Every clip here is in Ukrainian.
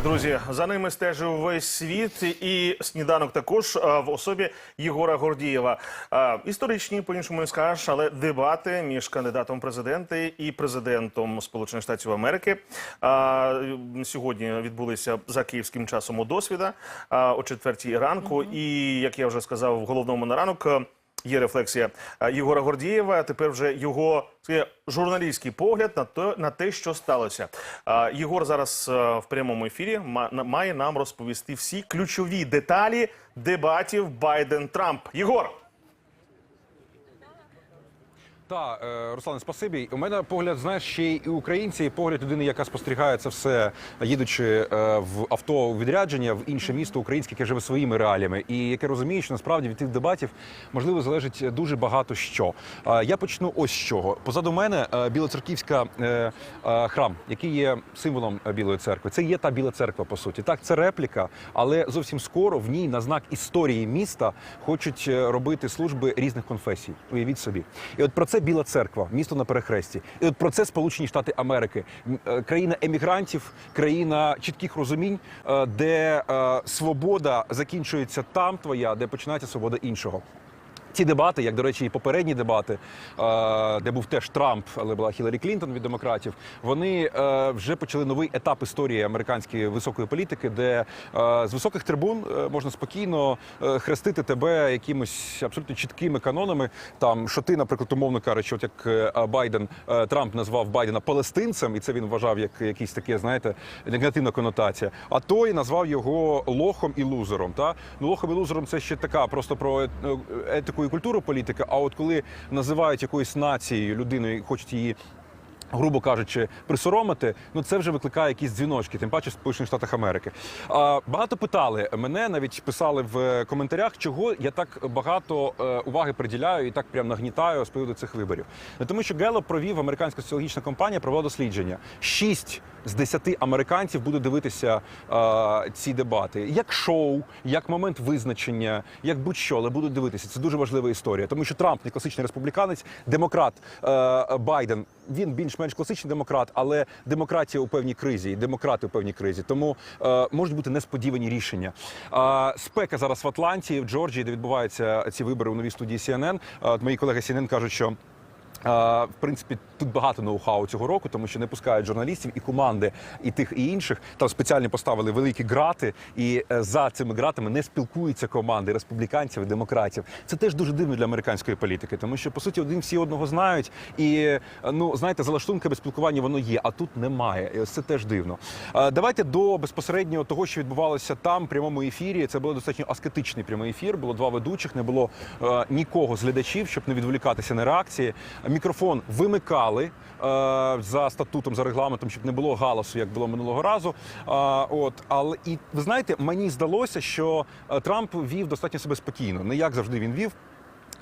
Так, друзі, за ними стежив весь світ, і сніданок також в особі Єгора Гордієва. Історичні, по-іншому не скажеш, але дебати між кандидатом президенти і президентом Сполучених Штатів Америки сьогодні відбулися за київським часом у досвіда о четвертій ранку. І як я вже сказав, в головному на ранок. Є рефлексія Єгора Гордієва. Тепер вже його журналістський погляд на те, на те, що сталося. А, Єгор зараз в прямому ефірі ма- має нам розповісти всі ключові деталі дебатів Байден-Трамп. Єгор. Так, е, Руслане, спасибі. У мене погляд, знаєш, ще й українці, і погляд людини, яка спостерігає це все, їдучи е, в авто відрядження в інше місто українське, яке живе своїми реаліями, і яке розуміє, що насправді від тих дебатів можливо залежить дуже багато що. Е, Я почну ось з чого. Позаду мене Білоцерківська храм, який є символом Білої церкви. Це є та біла церква, по суті. Так, це репліка, але зовсім скоро в ній на знак історії міста хочуть робити служби різних конфесій. Уявіть собі. І от про це Біла церква, місто на перехресті. І от про це Сполучені Штати Америки, е, країна емігрантів, країна чітких розумінь, е, де е, свобода закінчується там твоя, де починається свобода іншого. Ці дебати, як до речі, і попередні дебати, е, де був теж Трамп, але була Хіларі Клінтон від демократів. Вони е, вже почали новий етап історії американської високої політики, де е, з високих трибун можна спокійно хрестити тебе якимось абсолютно чіткими канонами. Там що ти, наприклад, умовно кажучи, от як Байден Трамп назвав Байдена палестинцем, і це він вважав як якийсь таке, знаєте, негативна конотація. А той назвав його лохом і лузером. Та ну лохом і лузером це ще така просто про е, етику і політики. А от коли називають якоюсь нацією людиною, і хочуть її. Грубо кажучи, присоромити, ну це вже викликає якісь дзвіночки, тим паче в Сполучених Штатах Америки. А, багато питали мене, навіть писали в коментарях, чого я так багато е, уваги приділяю і так прям нагнітаю з приводу цих виборів. Ну, тому що Геллоп провів американська соціологічна компанія, провела дослідження. Шість з десяти американців будуть дивитися е, ці дебати як шоу, як момент визначення, як будь-що, але будуть дивитися. Це дуже важлива історія, тому що Трамп не класичний республіканець, демократ е, Байден. Він більш-менш класичний демократ, але демократія у певній кризі, і демократи у певній кризі. Тому е, можуть бути несподівані рішення. Е, спека зараз в Атланті, в Джорджії, де відбуваються ці вибори у новій студії CNN. Е, мої колеги CNN кажуть, що. Е, В принципі, тут багато ноу-хау цього року, тому що не пускають журналістів і команди, і тих, і інших. Там спеціально поставили великі грати, і е, за цими гратами не спілкуються команди республіканців і демократів. Це теж дуже дивно для американської політики, тому що по суті один всі одного знають, і е, ну знаєте, за лаштунками спілкування воно є, а тут немає. І ось це теж дивно. Е, Давайте до безпосередньо того, що відбувалося там, в прямому ефірі. Це було достатньо аскетичний прямий ефір. Було два ведучих, не було е, нікого з глядачів, щоб не відволікатися на реакції. Мікрофон вимикали е, за статутом, за регламентом, щоб не було галасу, як було минулого разу. Е, от, але і ви знаєте, мені здалося, що е, Трамп вів достатньо себе спокійно. Не як завжди він вів.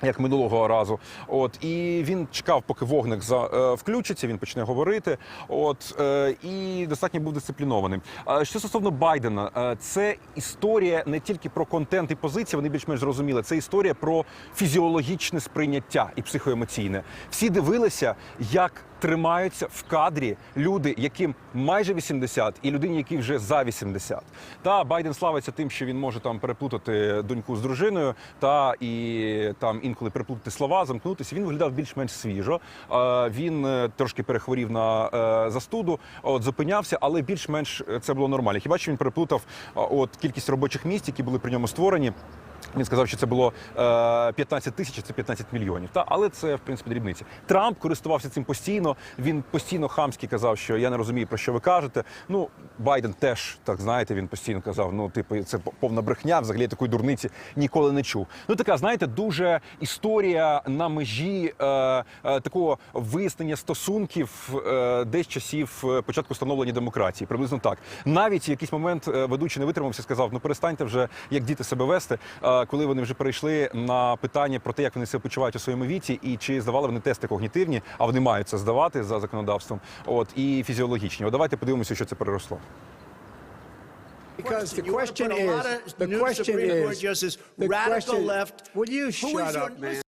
Як минулого разу, от і він чекав, поки вогник за е, включиться, він почне говорити. От е, і достатньо був дисциплінованим. Е, що стосовно Байдена, е, це історія не тільки про контент і позиції, вони більш-менш зрозуміли. Це історія про фізіологічне сприйняття і психоемоційне. Всі дивилися, як тримаються в кадрі люди, яким майже 80, і людині, якій вже за 80. Та Байден славиться тим, що він може там переплутати доньку з дружиною, та і там інколи переплутати слова, замкнутися. Він виглядав більш-менш свіжо. Е, Він е, трошки перехворів на е, застуду, от зупинявся, але більш-менш це було нормально. Хіба що він переплутав от кількість робочих місць, які були при ньому створені. Він сказав, що це було е, 15 тисяч, це 15 мільйонів. Та але це в принципі дрібниці. Трамп користувався цим постійно. Він постійно хамськи казав, що я не розумію про що ви кажете. Ну Байден теж так знаєте. Він постійно казав: ну, типу, це повна брехня. Взагалі такої дурниці ніколи не чув. Ну така, знаєте, дуже історія на межі е, е, такого вияснення стосунків е, десь часів е, початку становлення демократії. Приблизно так. Навіть якийсь момент е, ведучий не витримався, сказав: ну перестаньте вже як діти себе вести. Е, е, коли вони вже перейшли на питання про те, як вони себе почувають у своєму віці, і чи здавали вони тести когнітивні, а вони мають це здавати за законодавством. От і фізіологічні. От давайте подивимося, що це переросло. Because the question is, the question is, the radical question, left. Will you shut up, man?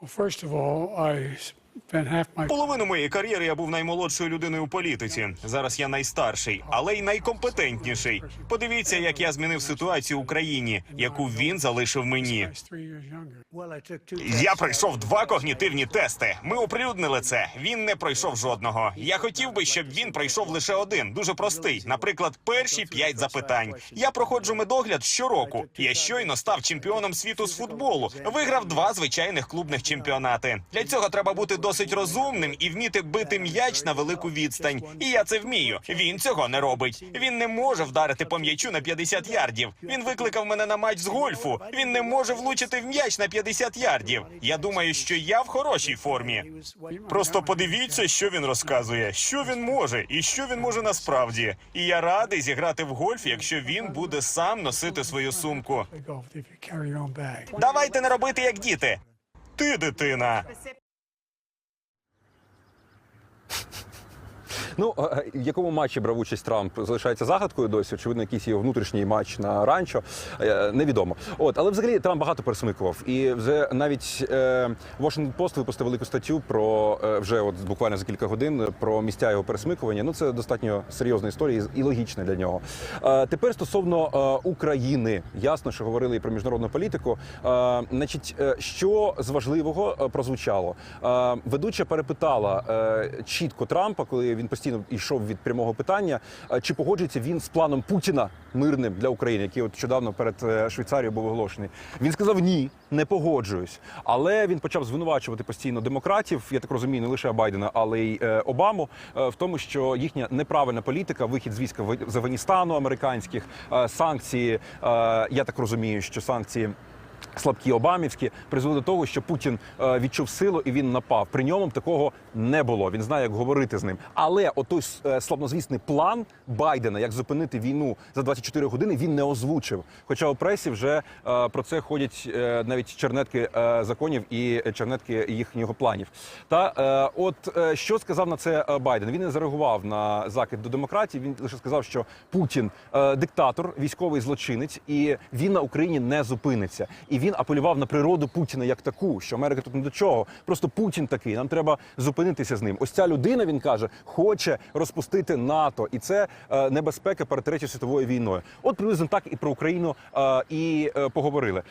Well, first of all, I Половину моєї кар'єри я був наймолодшою людиною у політиці. Зараз я найстарший, але й найкомпетентніший. Подивіться, як я змінив ситуацію в Україні, яку він залишив мені. Я пройшов два когнітивні тести. Ми оприлюднили це. Він не пройшов жодного. Я хотів би, щоб він пройшов лише один, дуже простий. Наприклад, перші п'ять запитань. Я проходжу медогляд щороку. Я щойно став чемпіоном світу з футболу. Виграв два звичайних клубних чемпіонати. Для цього треба бути досить розумним і вміти бити м'яч на велику відстань. І я це вмію. Він цього не робить. Він не може вдарити по м'ячу на 50 ярдів. Він викликав мене на матч з гольфу. Він не може влучити в м'яч на 50 ярдів. Я думаю, що я в хорошій формі. Просто подивіться, що він розказує, що він може і що він може насправді. І я радий зіграти в гольф, якщо він буде сам носити свою сумку. Давайте не робити як діти. Ти дитина. Ну, в якому матчі брав участь Трамп залишається загадкою досі. Очевидно, якийсь його внутрішній матч на ранчо. е, Невідомо. От, але взагалі Трамп багато пересмикував. І вже навіть е, Washington Post випустив велику статтю про е, вже от буквально за кілька годин про місця його пересмикування. Ну це достатньо серйозна історія і логічна для нього. Тепер стосовно України, ясно, що говорили і про міжнародну політику. Значить, що з важливого прозвучало? Ведуча перепитала чітко Трампа, коли він постійно йшов від прямого питання, е, чи погоджується він з планом Путіна мирним для України, який от щодавно перед е, Швейцарією був оголошений. Він сказав ні, не погоджуюсь. Але він почав звинувачувати постійно демократів. Я так розумію, не лише Байдена, але й е, Обаму в тому, що їхня неправильна політика, вихід з війська з Афганістану американських санкції. Я так розумію, що санкції. Слабкі обамівські призвели до того, що Путін е, відчув силу і він напав. При ньому такого не було. Він знає, як говорити з ним. Але отой е, славнозвісний план Байдена, як зупинити війну за 24 години, він не озвучив. Хоча у пресі вже е, про це ходять навіть чернетки законів і чернетки їхнього планів. Та от що сказав на це Байден? Він не зареагував на закид до демократії. Він лише сказав, що Путін диктатор, військовий злочинець, і він на Україні не зупиниться. І він апелював на природу Путіна як таку, що Америка тут не до чого. Просто Путін такий. Нам треба зупинитися з ним. Ось ця людина, він каже, хоче розпустити НАТО, і це е, небезпека перед третьою світовою війною. От приблизно так і про Україну е, і е, поговорили. Е,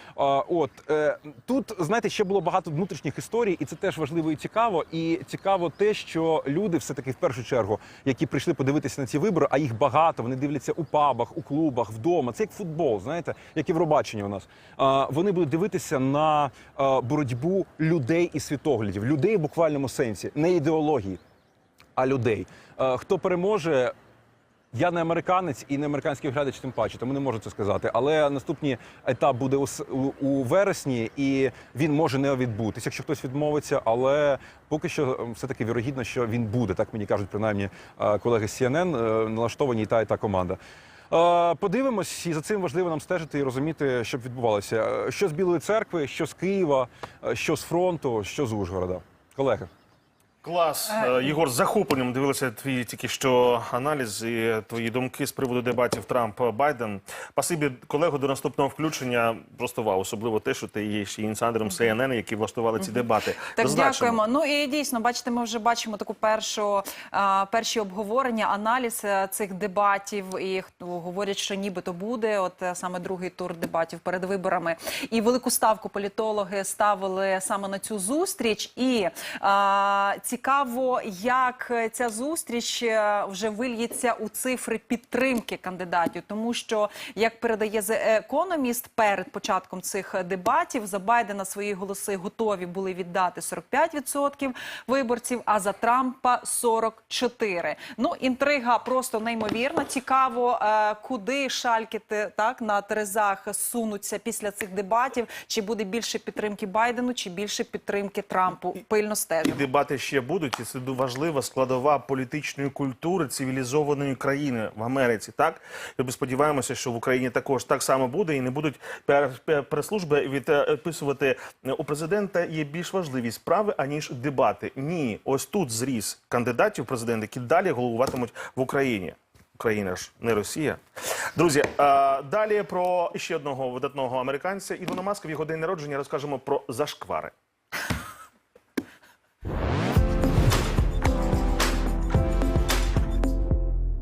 от е, тут знаєте, ще було багато внутрішніх історій, і це теж важливо і цікаво. І цікаво те, що люди, все таки в першу чергу, які прийшли подивитися на ці вибори, а їх багато. Вони дивляться у пабах, у клубах, вдома. Це як футбол, знаєте, як Євробачення у нас. Е, вони будуть дивитися на е, боротьбу людей і світоглядів, людей в буквальному сенсі, не ідеології, а людей. Е, хто переможе? Я не американець і не американський глядач, тим паче, тому не можу це сказати. Але наступний етап буде у, у, вересні, і він може не відбутися, якщо хтось відмовиться. Але поки що ем, все таки вірогідно, що він буде, так мені кажуть, принаймні е, колеги з CNN, налаштовані та і та команда. Подивимось, і за цим важливо нам стежити і розуміти, що відбувалося. Е, Що з Білої церкви, що з Києва, е, що з фронту, що з Ужгорода. Колеги. Клас. Е, Єгор, з захопленням дивилися твій тільки що аналіз і твої думки з приводу дебатів Трамп-Байден. Пасибі колего до наступного включення. Просто вау, особливо те, що ти є ще інсайдером CNN, які влаштували ці дебати. Так, дякуємо. Ну і дійсно, бачите, ми вже бачимо таку першу перші обговорення, аналіз е, цих дебатів. І говорять, що нібито буде, от е, саме другий тур дебатів перед виборами. І велику ставку політологи ставили саме на цю зустріч. І а, цікаво, як ця зустріч е, вже вильється у цифри підтримки кандидатів, тому що як передає The Economist, перед початком цих дебатів за Байдена свої голоси готові були віддати 45% виборців, а за Трампа 44%. Ну інтрига просто неймовірна. Цікаво, е, куди шалькіти так на терезах сунуться після цих дебатів. Чи буде більше підтримки Байдену, чи більше підтримки Трампу? Пильно І дебати ще будуть, і це важлива складова політичної культури цивілізованої країни в Америці. Так ми сподіваємося, що в Україні також так само буде, і не будуть прес-служби відписувати у президента є більш важливі справи аніж дебати. Ні, ось тут зріс кандидатів в президенти, які далі головуватимуть в Україні. Україна ж не Росія. Друзі, далі про ще одного видатного американця Ілона Маска в його день народження розкажемо про зашквари.